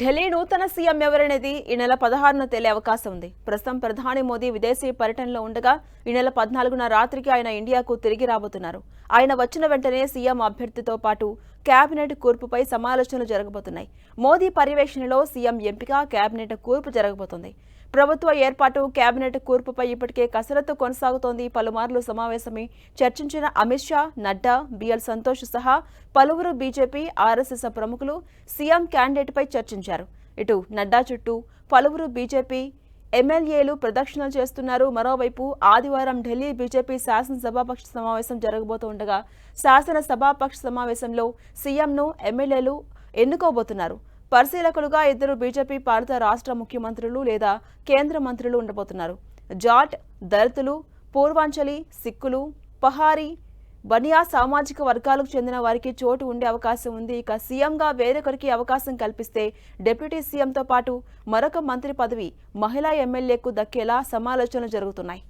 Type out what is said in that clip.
ఢిల్లీ నూతన సీఎం ఎవరనేది ఈ నెల పదహారున తేలే అవకాశం ఉంది. ప్రస్తుతం ప్రధాని మోదీ విదేశీ పర్యటనలో ఉండగా ఈ నెల పద్నాలుగున రాత్రికి ఆయన ఇండియాకు తిరిగి రాబోతున్నారు. ఆయన వచ్చిన వెంటనే సీఎం అభ్యర్థితో పాటు కేబినెట్ కూర్పుపై సమాలోచనలు జరగబోతున్నాయి. మోదీ పర్యవేక్షణలో సీఎం ఎంపిక కేబినెట్ కూర్పు జరగబోతోంది. ప్రభుత్వ ఏర్పాటు కేబినెట్ కూర్పుపై ఇప్పటికే కసరత్తు కొనసాగుతోంది పలుమార్లు సమావేశమై చర్చించిన అమిత్ షా నడ్డా బిఎల్ సంతోష్ సహా పలువురు బీజేపీ ఆర్ఎస్ఎస్ ప్రముఖులు సీఎం క్యాండిడేట్పై చర్చించారు. ఇటు నడ్డా చుట్టూ పలువురు బీజేపీ ఎమ్మెల్యేలు ప్రదక్షిణలు చేస్తున్నారు. మరోవైపు ఆదివారం ఢిల్లీ బీజేపీ శాసనసభాపక్ష సమావేశం జరగబోతుండగా శాసనసభాపక్ష సమావేశంలో సీఎంను ఎమ్మెల్యేలు ఎన్నుకోబోతున్నారు. పరిశీలకులుగా ఇద్దరు బీజేపీ పాలిత రాష్ట్ర ముఖ్యమంత్రులు లేదా కేంద్ర మంత్రులు ఉండబోతున్నారు. జాట్ దళితులు పూర్వాంచలి సిక్కులు పహారీ బనియా సామాజిక వర్గాలకు చెందిన వారికి చోటు ఉండే అవకాశం ఉంది. ఇక సీఎంగా వేరొకరికి అవకాశం కల్పిస్తే డిప్యూటీ సీఎంతో పాటు మరొక మంత్రి పదవి మహిళా ఎమ్మెల్యేకు దక్కేలా సమాలోచనలు జరుగుతున్నాయి.